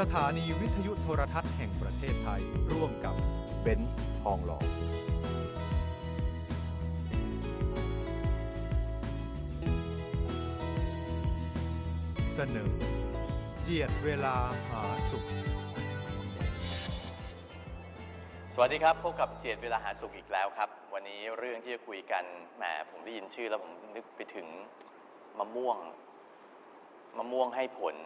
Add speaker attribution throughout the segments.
Speaker 1: สถานีวิทยุโทรทัศน์แห่งประเทศไทย ร่วมกับเบนซ์ทองหล่อเสนอ เจียดเวลาหาสุข
Speaker 2: สวัสดีครับ พบกับเจียดเวลาหาสุขอีกแล้วครับ วันนี้เรื่องที่จะคุยกันแหมผมได้ยินชื่อแล้วผมนึกไปถึงมะม่วงมะม่วงให้ผล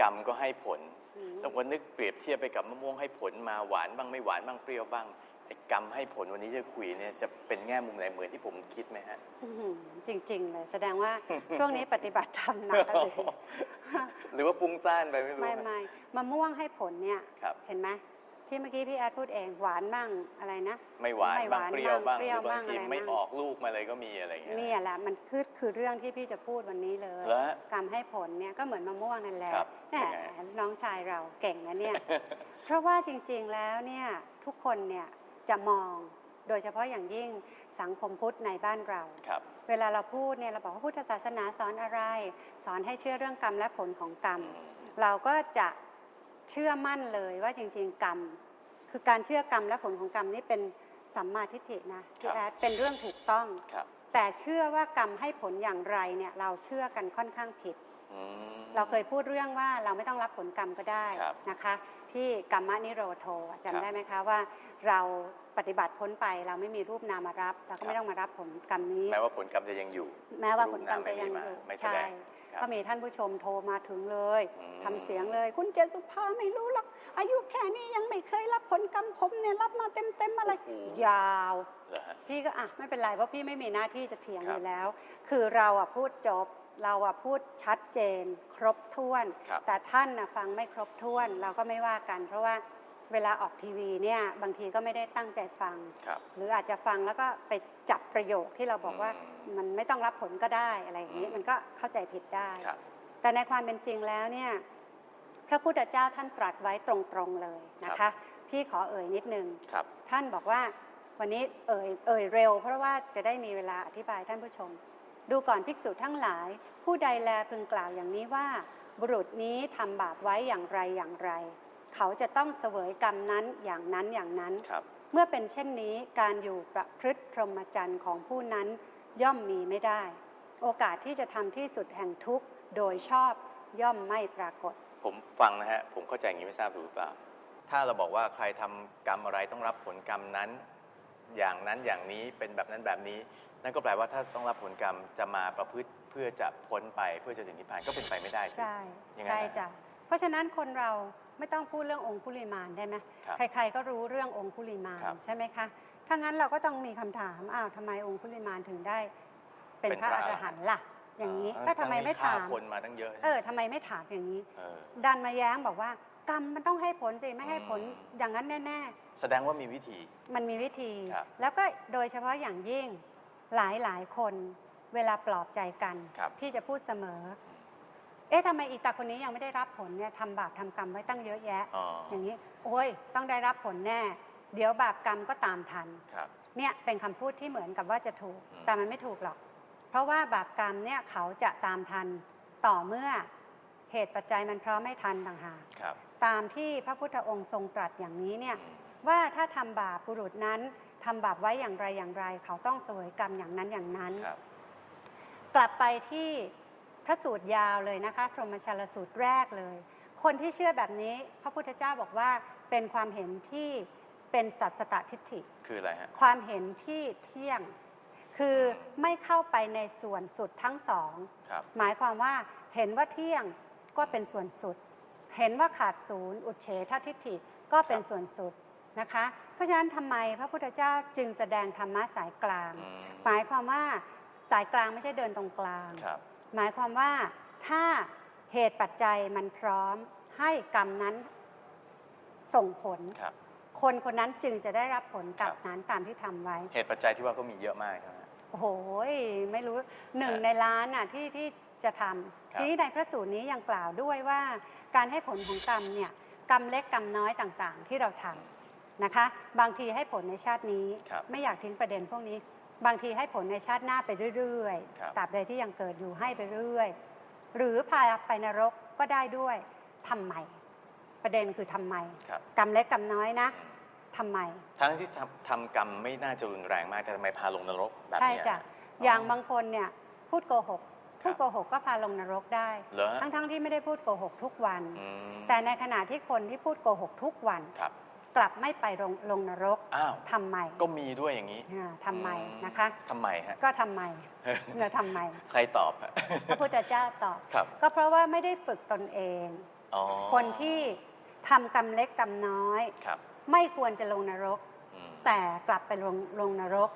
Speaker 2: กรรมก็ให้ผล
Speaker 3: อืม
Speaker 2: แล้ววันนึกเปรียบเทียบไปกับมะม่วงให้ผลมาหวานบ้างไม่หวานบ้างเปรี้ยวบ้างไอ้กรรมให้ผลวันนี้จะคุยเนี่ยจะเป็นแง่มุมไหนเหมือนที่ผมคิดไหมฮะ
Speaker 3: อื้อหือจริง ๆ เลยแสดงว่าช่วงนี้ปฏิบัติธรรมหนักเลย
Speaker 2: หรือว่าปุ้งซ่านไปไม่รู้
Speaker 3: ไม่
Speaker 2: นะ
Speaker 3: ไม่มะม่วงให้ผลเนี่ย
Speaker 2: ครับ
Speaker 3: เห็นไหม ที่เมื่อกี้พี่แอดพูดเองหวานบ้างอะไรนะ
Speaker 2: ไม่หวาน
Speaker 3: ไม่ห
Speaker 2: บ้าง
Speaker 3: วาน
Speaker 2: เปรี้ยวบ้าง
Speaker 3: บ้างเปรี้
Speaker 2: ห
Speaker 3: ย
Speaker 2: รื
Speaker 3: ว
Speaker 2: อบางที
Speaker 3: บ้างอะไร
Speaker 2: ไม่
Speaker 3: บ้าง
Speaker 2: ออกลูกมาเลยก็มีอะไรอย่างเงี้ย
Speaker 3: เนี่ยแหละมันคือคือเรื่องที่พี่จะพูดวันนี้เลย
Speaker 2: แล้ว
Speaker 3: กรรมให้ผลเนี่ยก็เหมือนมะม่วงนั่นแหละ
Speaker 2: ครับ
Speaker 3: แหม
Speaker 2: ยังไง
Speaker 3: น้องชายเราเก่งนะเนี่ยเพราะว่าจริงๆแล้วเนี่ยทุกคนเนี่ยจะมองโดยเฉพาะอย่างยิ่งสังคมพุทธในบ้านเรา
Speaker 2: ครับ
Speaker 3: เวลาเราพูดเนี่ยเราบอกว่าพุทธศาสนาสอนอะไร สอนให้เชื่อเรื่องกรรมและผลของกรรม
Speaker 2: อืม
Speaker 3: เราก็จะเชื่อมั่นเลยว่าจริง ๆ กรรม คือการเชื่อกรรมและผลของกรรมนี่เป็นสัมมาทิฏฐินะพี่แอดเป็นเรื่องถูกต้อง
Speaker 2: ครับ
Speaker 3: แต่เชื่อว่ากรรมให้ผลอย่างไรเนี่ยเราเชื่อกันค่อนข้างผิด
Speaker 2: อืม
Speaker 3: เราเคยพูดเรื่องว่าเราไม่ต้องรับผลกรรมก็ได้
Speaker 2: ครับ
Speaker 3: นะคะ ที่กรรมนิโรโทอะ
Speaker 2: ครับ
Speaker 3: จำได้ไหมคะว่าเราปฏิบัติพ้นไปเราไม่มีรูปนามมารับเรา
Speaker 2: ครั
Speaker 3: ก็
Speaker 2: บ
Speaker 3: ไม่ต้องมารับผลกรรมนี้
Speaker 2: แม้ว่าผลกรรมจะยังอยู่
Speaker 3: แม้ว่าผลกรรมจะยัง
Speaker 2: รูป
Speaker 3: อนา
Speaker 2: ม
Speaker 3: ยู่
Speaker 2: ไม่แส
Speaker 3: ใช่
Speaker 2: ดงครับ
Speaker 3: ก็มีท่านผู้ชมโทรมาถึงเลย
Speaker 2: อืม
Speaker 3: ทำเสียงเลย คุณเจนสุภาไม่รู้หรอก อายุแค่นี้ยังไม่เคยรับผลกรรมผมเนี่ยรับมาเต็มเต็มๆอะไร
Speaker 2: โอ้โห
Speaker 3: ยาว
Speaker 2: เหรอฮะ
Speaker 3: พี่ก็อะไม่เป็นไรเพราะพี่ไม่มีหน้าที่จะเถียง
Speaker 2: ครั
Speaker 3: อบยู่แล้ว คือเราอะพูดจบ เราอะพูดชัดเจน ครบถ้วน
Speaker 2: ครับ
Speaker 3: แต่ท่านน่ะฟังไม่ครบถ้วน เราก็ไม่ว่ากัน เพราะว่าเวลาออกทีวีเนี่ยบางทีก็ไม่ได้ตั้งใจฟัง
Speaker 2: ครับ
Speaker 3: หรืออาจจะฟังแล้วก็ไปจับประโยคที่เราบอกว่า
Speaker 2: อืม
Speaker 3: มันไม่ต้องรับผลก็ได้อะไรอย่างนี้
Speaker 2: อืม
Speaker 3: มันก็เข้าใจผิดได้
Speaker 2: ครับ
Speaker 3: แต่ในความเป็นจริงแล้วเนี่ย พระพุทธเจ้าท่านตรัสไว้ตรงๆเลยนะ
Speaker 2: ครั
Speaker 3: คะ
Speaker 2: บ
Speaker 3: พี่ขอเอ่ยนิดนึง
Speaker 2: ครับ
Speaker 3: ท่านบอกว่าวันนี้เอ่ยเอ่ยเร็ว เพราะว่าจะได้มีเวลาอธิบายท่านผู้ชม ดูก่อนภิกษุทั้งหลาย ผู้ใดแลพึงกล่าวอย่างนี้ว่า บุรุษนี้ทำบาปไว้อย่างไรอย่างไร เขาจะต้องเสวยกรรมนั้นอย่างนั้นอย่างนั้น
Speaker 2: ครับ
Speaker 3: เมื่อเป็นเช่นนี้การอยู่ประพฤติพรหมจรรย์ของผู้นั้นย่อมมีไม่ได้ โอกาสที่จะทำที่สุดแห่งทุกข์โดยชอบย่อมไม่ปรากฏ
Speaker 2: ผมฟังนะฮะ ผมเข้าใจอย่างนี้ไม่ทราบถูกหรือเปล่า ถ้าเราบอกว่าใครทำกรรมอะไรต้องรับผลกรรมนั้น อย่างนั้นอย่างนี้เป็นแบบนั้นแบบนี้ นั่นก็แปลว่าถ้าต้องรับผลกรรมจะมาประพฤติเพื่อจะพ้นไปเพื่อจะถึงนิพพานก็เป็นไปไม่ได้สิ
Speaker 3: ใช่
Speaker 2: ยังไง
Speaker 3: ใช่
Speaker 2: ฮะ
Speaker 3: จ้ะ เพราะฉะนั้นคนเราไม่ต้องพูดเรื่ององคุลิมานได้ไหม
Speaker 2: ครับ
Speaker 3: ใคร ๆ ก็รู้เรื่ององคุลิมาน
Speaker 2: ครับ
Speaker 3: ใช่ไหมคะ ถ้างั้นเราก็ต้องมีคำถามอ้าวทำไมองคุลิมานถึงได้ เป็น
Speaker 2: เป็น
Speaker 3: พระ
Speaker 2: พระ
Speaker 3: อ
Speaker 2: อ
Speaker 3: ร
Speaker 2: รหั
Speaker 3: หั
Speaker 2: น
Speaker 3: น
Speaker 2: ต์
Speaker 3: ต์ล่ะ อย่างนี้
Speaker 2: เก็
Speaker 3: ทำไมไม่
Speaker 2: ฆ่
Speaker 3: ถาม
Speaker 2: คนมาตั้งเยอะ
Speaker 3: เออทำไมไม่ถามอย่างนี้
Speaker 2: เออ
Speaker 3: ดันมาแย้งบอกว่ากรรมมันต้องให้ผลสิไม่ให้ผล
Speaker 2: อืม
Speaker 3: อย่างนั้นแน่
Speaker 2: แสดงว่ามีวิธี
Speaker 3: ๆมันมีวิธี
Speaker 2: ครับ
Speaker 3: แล้วก็โดยเฉพาะอย่างยิ่งหลายหลายๆคนเวลาปลอบใจกัน
Speaker 2: ครับ
Speaker 3: พี่จะพูดเสมอ เอ๊ะทำไมอีตาคนนี้ยังไม่ได้รับผลเนี่ยทำบาปทำกรรมไว้ตั้งเยอะแยะ
Speaker 2: อ๋อ
Speaker 3: อย่างนี้ โอ้ยต้องได้รับผลแน่ เดี๋ยวบาปกรรมก็ตามทัน
Speaker 2: ครับ
Speaker 3: เนี่ยเป็นคำพูดที่เหมือนกับว่าจะถูก
Speaker 2: อืม
Speaker 3: แต่มันไม่ถูกหรอกเพ ราะว่าบาปกรรมเนี่ยเขาจะตามทันต่อเมื่อเหตุปัจจัยมันพร้อมไม่ทันต่างหาก
Speaker 2: ครับ
Speaker 3: ตามที่พระพุทธองค์ทรงตรัสอย่างนี้เนี่ย
Speaker 2: อืม
Speaker 3: ว่าถ้าทำบาปบุรุษนั้นทำบาปไว้อย่างไรอย่างไร เขาต้องเสวยกรรมอย่างนั้นอย่างนั้น
Speaker 2: ครับ
Speaker 3: กลับไปที่พระสูตรยาวเลยนะคะพรหมชาลสูตรแรกเลย คนที่เชื่อแบบนี้ พระพุทธเจ้าบอกว่าเป็นความเห็นที่เป็นสัตสตทิฏฐิ
Speaker 2: คืออะไรฮะ
Speaker 3: ความเห็นที่เที่ยง คือไม่เข้าไปในส่วนสุดทั้งสอง
Speaker 2: ครับ
Speaker 3: หมายความว่าเห็นว่าเที่ยงก็เป็นส่วนสุด เห็นว่าขาดศูนย์อุดเฉททิฏฐิก็เป็น
Speaker 2: ครับ
Speaker 3: ส่วนสุดนะคะ เพราะฉะนั้นทำไมพระพุทธเจ้าจึงแสดงธรรมะสายกลาง
Speaker 2: อืม
Speaker 3: หมายความว่าสายกลางไม่ใช่เดินตรงกลาง
Speaker 2: ครับ
Speaker 3: หมายความว่าถ้าเหตุปัจจัยมันพร้อมให้กรรมนั้นส่งผล
Speaker 2: ครับ
Speaker 3: คนคนนั้นจึงจะได้รับผลกรรม
Speaker 2: ครับ
Speaker 3: นั้นตามที่ทำไว้
Speaker 2: เหตุปัจจัยที่ว่าก็มีเยอะมากใช่ไหมฮะ
Speaker 3: โอ้โหยไม่รู้หนึ่ง
Speaker 2: ครับ
Speaker 3: ในล้านน่ะที่ที่จะท
Speaker 2: ครัำบ
Speaker 3: ทีนี้ในพระสูตรนี้ยังกล่าวด้วยว่า การให้ผลของกรรมเนี่ยกรรมเล็กกรรมน้อยต่างๆ ที่เราทำนะคะ บางทีให้ผลในชาตินี้
Speaker 2: ครับ
Speaker 3: ไม่อยากทิ้งประเด็นพวกนี้ บางทีให้ผลในชาติหน้าไปเรื่อย
Speaker 2: ครับ
Speaker 3: ๆตราบใดที่ยังเกิดอยู่ให้ไปเรื่อย หรือพาไปนรกก็ได้ด้วยทำไม ประเด็นคือทำไม
Speaker 2: ครับ
Speaker 3: กรรมเล็กกรรมน้อยนะ
Speaker 2: อืม
Speaker 3: ทำไม
Speaker 2: ทั้งที่ทำทำกรรมไม่น่าจะรุนแรงมากแต่ทำไมพาลงนรกแบบ
Speaker 3: ใช่
Speaker 2: เนี้ย
Speaker 3: จ้ะ
Speaker 2: ฮะ
Speaker 3: อย่างบางคนเนี่ยพูดโกหก
Speaker 2: ครับ
Speaker 3: พูดโกหกก็พาลงนรกได้
Speaker 2: เหรอฮะ
Speaker 3: ทั้งๆที่ไม่ได้พูดโกหกทุกวัน
Speaker 2: อืม
Speaker 3: แต่ในขณะที่คนที่พูดโกหกทุกวัน
Speaker 2: ครับ
Speaker 3: กลับไม่ไปลงลงนรก
Speaker 2: อ้าว
Speaker 3: ทำไม
Speaker 2: ก็มีด้วยอย่างนี้
Speaker 3: อ่าทำไม
Speaker 2: อื
Speaker 3: นะคะ
Speaker 2: ทำไมฮะ
Speaker 3: ก็ทำไมเราทำไม
Speaker 2: ใครตอบฮะ
Speaker 3: พระพุทธเจ้าตอบ
Speaker 2: ครับ
Speaker 3: ก็เพราะว่าไม่ได้ฝึกตนเอง
Speaker 2: อ๋อ
Speaker 3: คนที่ทำกรรมเล็กกรรมน้อย
Speaker 2: ครับ
Speaker 3: ไม่ควรจะลงนรก
Speaker 2: อืม
Speaker 3: แต่กลับไปลงลงนรก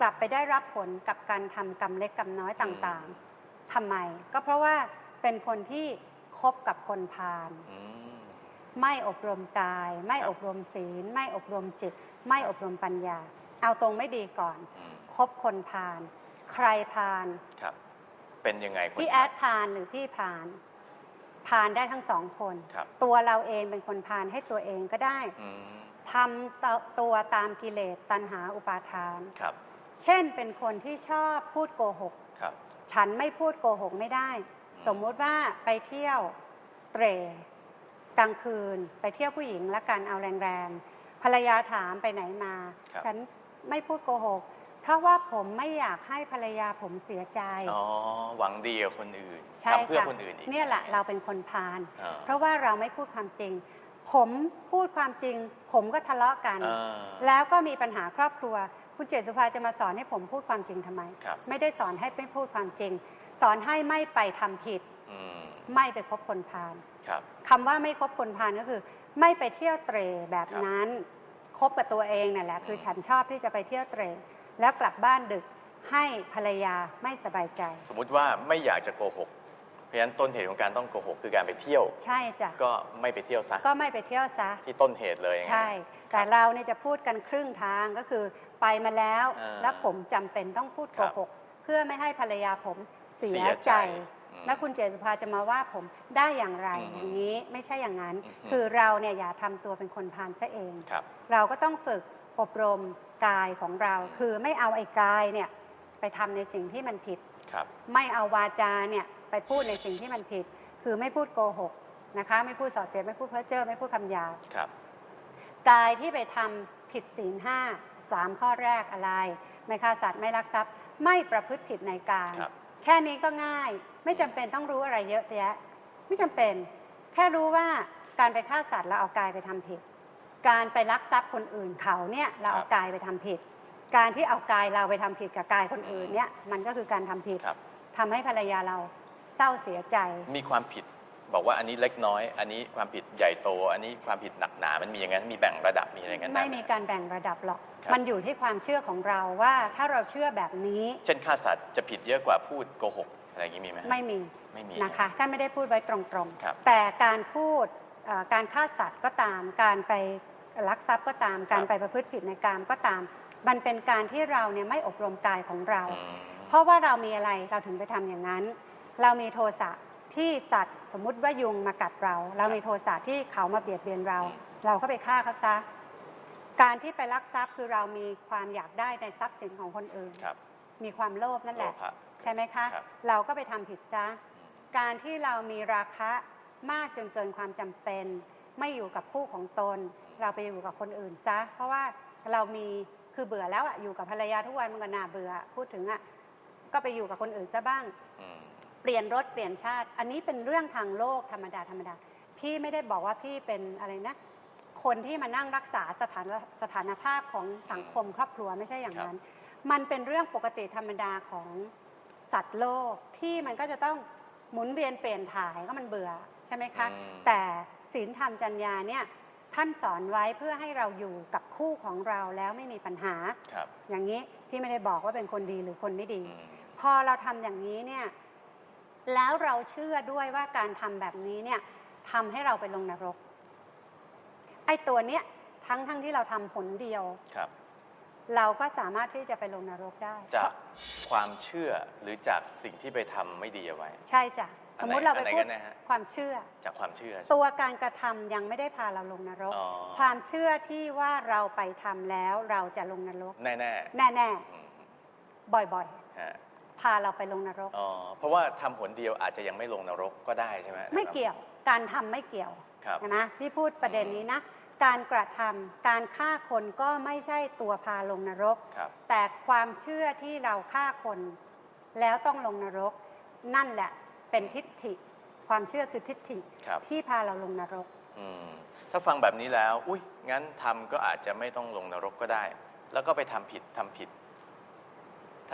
Speaker 3: กลับไปได้รับผลกับการทำกรรมเล็กกรรมน้อยต่างๆทำไม ก็เพราะว่าเป็นคนที่คบกับคนพาล
Speaker 2: อืม
Speaker 3: ไม่อบรมกาย ไม่
Speaker 2: ครับ
Speaker 3: อบรมศีล ไม่อบรมจิต ไม่อบรมปัญญา เอาตรงไม่ดีก่อน
Speaker 2: อืม
Speaker 3: คบคนพาลใครพาล
Speaker 2: ครับเป็นยังไงคน
Speaker 3: พี่แอดพาลหรือพี่พาลพาลได้ทั้งสองคน
Speaker 2: ครับ
Speaker 3: ตัวเราเองเป็นคนพาลให้ตัวเองก็ได้
Speaker 2: อืม
Speaker 3: ทำตตัวตามกิเลสตัณหาอุปาทาน
Speaker 2: ครับ
Speaker 3: เช่นเป็นคนที่ชอบพูดโกหก
Speaker 2: ครับ
Speaker 3: ฉันไม่พูดโกหกไม่ได้
Speaker 2: อืม
Speaker 3: สมมุติว่าไปเที่ยวเตร่กลางคืน ไปเที่ยวผู้หญิงและกันเอาแรงๆภรรยาถามไปไหนมา
Speaker 2: ครับ
Speaker 3: ฉันไม่พูดโกหก เพราะว่าผมไม่อยากให้ภรรยาผมเสียใจ
Speaker 2: อ๋อ หวังดีกับคนอื่น
Speaker 3: ใช่
Speaker 2: ทำเพื่อ
Speaker 3: ค่ะ
Speaker 2: คนอื่นอีก
Speaker 3: เนี่ยแหละเราเป็นคนพาล
Speaker 2: อ่า
Speaker 3: เพราะว่าเราไม่พูดความจริง ผมพูดความจริง ผมก็ทะเลาะกัน
Speaker 2: อ่า
Speaker 3: แล้วก็มีปัญหาครอบครัว คุณเจษสุภาจะมาสอนให้ผมพูดความจริงทำไม
Speaker 2: ครับ
Speaker 3: ไม่ได้สอนให้ไม่พูดความจริง สอนให้ไม่ไปทำผิด
Speaker 2: อืม
Speaker 3: ไม่ไปคบคนพาล
Speaker 2: ครับ
Speaker 3: คำว่าไม่คบคนพาลก็คือ ไม่ไปเที่ยวเตรแบบ
Speaker 2: ครับ
Speaker 3: นั้น คบกับตัวเองนั่นแหละคือ
Speaker 2: ม
Speaker 3: ฉันชอบที่จะไปเที่ยวเตรแล้วกลับบ้านดึกให้ภรรยาไม่สบายใจ
Speaker 2: สมมุติว่าไม่อยากจะโกหกเพ ราะฉะนั้นต้นเหตุของการต้องโกหกคือการไปเที่ยว
Speaker 3: ใช่จ้ะ
Speaker 2: ก็ไม่ไปเที่ยวซะ
Speaker 3: ก็ไม่ไปเที่ยวซะ
Speaker 2: ที่ต้นเหตุเลย
Speaker 3: ใช่ แต่เราเนี่ยจะพูดกันครึ่งทางก็คือไปมาแล้ว
Speaker 2: อ่า
Speaker 3: แล้วผมจำเป็นต้องพูดโก
Speaker 2: ครับ
Speaker 3: หก เพื่อไม่ให้ภรรยาผมเสี
Speaker 2: เสี
Speaker 3: ย
Speaker 2: ย
Speaker 3: ใจ
Speaker 2: ใจ อืม
Speaker 3: แล้วคุณเจษภาจะมาว่าผมได้อย่างไร
Speaker 2: อืม
Speaker 3: อย่างนี้ไม่ใช่อย่างนั้น
Speaker 2: อืม
Speaker 3: คือเราเนี่ยอย่าทำตัวเป็นคนพาลซะเอง
Speaker 2: ครับ
Speaker 3: เราก็ต้องฝึกอบรมกายของเรา
Speaker 2: อืม
Speaker 3: คือไม่เอาไอ้กายเนี่ยไปทำในสิ่งที่มันผิด
Speaker 2: ครับ
Speaker 3: ไม่เอาวาจาเนี่ย ไปพูดในสิ่งที่มันผิด คือไม่พูดโกหกนะคะไม่พูดส่อเสียดไม่พูดเพ้อเจ้อไม่พูดคำหยาบ
Speaker 2: ครับ
Speaker 3: กายที่ไปทำผิดศีลห้าสามข้อแรกอะไร ไม่ฆ่าสัตว์ไม่ลักทรัพย์ ไม่ประพฤติผิดในการ
Speaker 2: ครับ
Speaker 3: แค่นี้ก็ง่าย ไม่จำเป็นต้องรู้อะไรเยอะแยะ ไม่จำเป็น แค่รู้ว่าการไปฆ่าสัตว์เราเอากายไปทำผิด การไปลักทรัพย์คนอื่นเขาเนี่ยเราเอากายไปทำผิด การที่เอากายเราไปทำผิดกับกายคนอื่นเนี่ยมันก็คือการทำผิด
Speaker 2: ครับ
Speaker 3: ทำให้ภรรยาเราเศ ร้าเสียใจ
Speaker 2: มีความผิดบอกว่าอันนี้เล็กน้อย อันนี้ความผิดใหญ่โต อันนี้ความผิดหนักหนา มันมีอย่างนั้นมีแบ่งระดับมีอะไรอย่างนั้น
Speaker 3: ไม่
Speaker 2: ด้ห
Speaker 3: มีการแบ่งระดับหรอก
Speaker 2: ครับ
Speaker 3: มันอยู่ที่ความเชื่อของเราว่าถ้าเราเชื่อแบบนี้
Speaker 2: เช่นฆ่าสัตว์จะผิดเยอะกว่าพูดโกหกอะไรอย่างนี้มีไหมฮะ
Speaker 3: ไม่มี
Speaker 2: ไม่มี
Speaker 3: นะคะท่านไม่ได้พูดไว้ตรง
Speaker 2: ครับ
Speaker 3: ๆแต่การพูดเอ่อการฆ่าสัตว์ก็ตาม การไปลักทรัพย์ก็ตาม การไปประพฤติผิดในกามก็ตาม มันเป็นการที่เราเนี่ยไม่อบรมกายของเรา
Speaker 2: อืม
Speaker 3: เพราะว่าเรามีอะไรเราถึงไปทำอย่างนั้น เรามีโทสะที่สัตว์สมมุติว่ายุงมากัดเรา เรามีโทสะที่เขามาเบียดเบียนเรา
Speaker 2: อืม
Speaker 3: เราก็ไปฆ่าเขาซะการที่ไปลักทรัพย์คือเรามีความอยากได้ในทรัพย์สินของคนอื่น
Speaker 2: ครับ
Speaker 3: มีความโลภนั่นแหละ
Speaker 2: โลภะ
Speaker 3: ใช่ไหมคะ
Speaker 2: ครับ
Speaker 3: เราก็ไปทำผิดซะ
Speaker 2: อืม
Speaker 3: การที่เรามีราคะมากจนเกินความจำเป็น ไม่อยู่กับคู่ของตน เราไปอยู่กับคนอื่นซะ เพราะว่าเรามีคือเบื่อแล้วอะอยู่กับภรรยาทุกวันมันก็น่าเบื่อพูดถึงอะก็ไปอยู่กับคนอื่นซะบ้าง
Speaker 2: อืม
Speaker 3: เปลี่ยนรถเปลี่ยนชาติ อันนี้เป็นเรื่องทางโลกธรรมดาธรรมดา พี่ไม่ได้บอกว่าพี่เป็นอะไรนะ คนที่มานั่งรักษาสถานสถานภาพของสังคมครอบครัวไม่ใช่อย่างนั้น มันเป็นเรื่องปกติธรรมดาของสัตว์โลกที่มันก็จะต้องหมุนเวียนเปลี่ยนถ่ายก็มันเบื่อใช่ไหมคะ
Speaker 2: อืม
Speaker 3: แต่ศีลธรรมจัญญาเนี่ยท่านสอนไว้เพื่อให้เราอยู่กับคู่ของเราแล้วไม่มีปัญหา
Speaker 2: ครับ
Speaker 3: อย่างนี้พี่ไม่ได้บอกว่าเป็นคนดีหรือคนไม่ดี
Speaker 2: อืม
Speaker 3: พอเราทำอย่างนี้เนี่ย แล้วเราเชื่อด้วยว่าการทำแบบนี้เนี่ยทำให้เราไปลงนรก ไอ้ตัวเนี้ยทั้งทั้งที่เราทำผลเดียว
Speaker 2: ครับ
Speaker 3: เราก็สามารถที่จะไปลงนรกได้
Speaker 2: จากความเชื่อหรือจากสิ่งที่ไปทำไม่ดีเอาไว้
Speaker 3: ใช่จ้ะ
Speaker 2: อั
Speaker 3: ส
Speaker 2: น
Speaker 3: ม
Speaker 2: ไหน
Speaker 3: มุติเราไป
Speaker 2: อันไหน
Speaker 3: พู
Speaker 2: กั
Speaker 3: ด
Speaker 2: นแน่ฮะ
Speaker 3: ความเชื่อ
Speaker 2: จากความเชื่อ
Speaker 3: ตัวการกระทำยังไม่ได้พาเราลงนรก
Speaker 2: อ๋อ
Speaker 3: ความเชื่อที่ว่าเราไปทำแล้วเราจะลงนรก
Speaker 2: แน่แน่
Speaker 3: แน่
Speaker 2: ๆอืม
Speaker 3: ๆบ่อย
Speaker 2: ฮะ
Speaker 3: ๆ พาเราไปลงนรก
Speaker 2: อ๋อเพราะว่าทำผลเดียวอาจจะยังไม่ลงนรกก็ได้ใช่ไหม
Speaker 3: ไม่
Speaker 2: นะครับ
Speaker 3: เกี่ยวการทำไม่เกี่ยว
Speaker 2: ครับ
Speaker 3: ใช่ไหมพี่พูดประเด็นนี้นะ การกระทำการฆ่าคนก็ไม่ใช่ตัวพาลงนรก
Speaker 2: ครับ
Speaker 3: แต่ความเชื่อที่เราฆ่าคน แล้วต้องลงนรก นั่นแหละเป็นทิฏฐิ ความเชื่อคือทิฏฐิ
Speaker 2: ครับ
Speaker 3: ที่พาเราลงนรก
Speaker 2: อืม ถ้าฟังแบบนี้แล้ว อุ้ยงั้นทำก็อาจจะไม่ต้องลงนรกก็ได้ แล้วก็ไปทำผิดทำผิด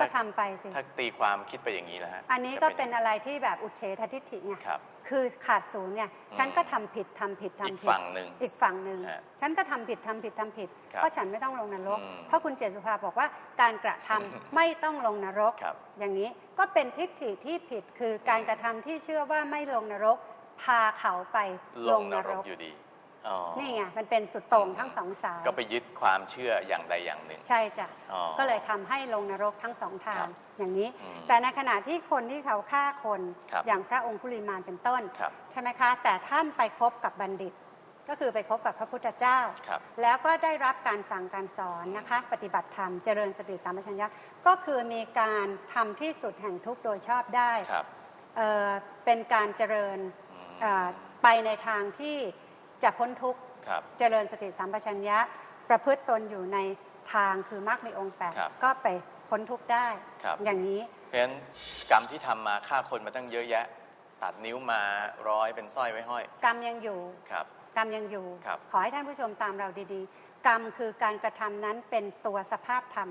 Speaker 3: ก็ทำไปสิ
Speaker 2: ถ้าตีความคิดไปอย่างนี้แล้วฮะ
Speaker 3: อันนี้
Speaker 2: จะ
Speaker 3: ก็เป็นอะไรที่แบบอุเฉททิฏฐิไง
Speaker 2: ครับ
Speaker 3: คือขาดศูนย์ไงฉัน
Speaker 2: อืม
Speaker 3: ก็ทำผิดทำผิดทำ
Speaker 2: อีก
Speaker 3: ผิด
Speaker 2: ฝั่งหนึ่ง
Speaker 3: อีกฝั่งหนึ่ง
Speaker 2: ฮะ
Speaker 3: ฉันก็ทำผิดทำผิดทำผิด
Speaker 2: ครับ
Speaker 3: เพราะฉันไม่ต้องลงนรก
Speaker 2: อืม
Speaker 3: เพราะคุณเจษสุภาบอกว่าการกระทำไม่ต้องลงนรก
Speaker 2: ครับ
Speaker 3: อย่างนี้ก็เป็นทิฏฐิที่ผิดคือการกระทำที่เชื่อว่าไม่ลงนรก พาเขาไป
Speaker 2: ล
Speaker 3: ล
Speaker 2: ง
Speaker 3: ง
Speaker 2: น
Speaker 3: น
Speaker 2: ร
Speaker 3: ร
Speaker 2: ก
Speaker 3: ก
Speaker 2: อยู่ดี อ๋อ
Speaker 3: นี่ไงมันเป็นสุดโต่งทั้งสองสาย
Speaker 2: ก็ไปยึดความเชื่ออย่างใดอย่างหนึ่ง
Speaker 3: ใช่จ้ะ
Speaker 2: อ๋อ
Speaker 3: ก็เลยทำให้ลงนรกทั้งสองทา
Speaker 2: ครั
Speaker 3: ง
Speaker 2: บ
Speaker 3: อย่างนี้
Speaker 2: อืม
Speaker 3: แต่ในขณะที่คนที่เขาฆ่าคน
Speaker 2: ครับ
Speaker 3: อย่างพระองคุลิมานเป็นต้น
Speaker 2: ครับ
Speaker 3: ใช่ไหมคะ แต่ท่านไปคบกับบัณฑิต ก็คือไปคบกับพระพุทธเจ้า
Speaker 2: ครับ
Speaker 3: แล้วก็ได้รับการสั่งการสอนนะคะ ปฏิบัติธรรมเจริญสติสัมปชัญญะก็คือมีการทำที่สุดแห่งทุกข์โดยชอบได้
Speaker 2: ครับ
Speaker 3: เอ่อเป็นการเจริญ
Speaker 2: อืม
Speaker 3: เอ่อไปในทางที่ จะพ้นทุกข์
Speaker 2: ครับ
Speaker 3: เจริญสติสัมปชัญญะ ประพฤติตนอยู่ในทางคือมรรคในองค์แปด
Speaker 2: ครับ
Speaker 3: ก็ไปพ้นทุกข์ได้
Speaker 2: ครับ
Speaker 3: อย่างนี้
Speaker 2: เพราะฉะนั้นกรรมที่ทำมาฆ่าคนมาตั้งเยอะแยะ ตัดนิ้วมาร้อยเป็นสร้อยไว้ห้อย
Speaker 3: กรรมยังอยู่
Speaker 2: ครับ
Speaker 3: กรรมยังอยู่
Speaker 2: ครับ
Speaker 3: ขอให้ท่านผู้ชมตามเราดีๆ กรรมคือการกระทำนั้นเป็นตัวสภาพธรรม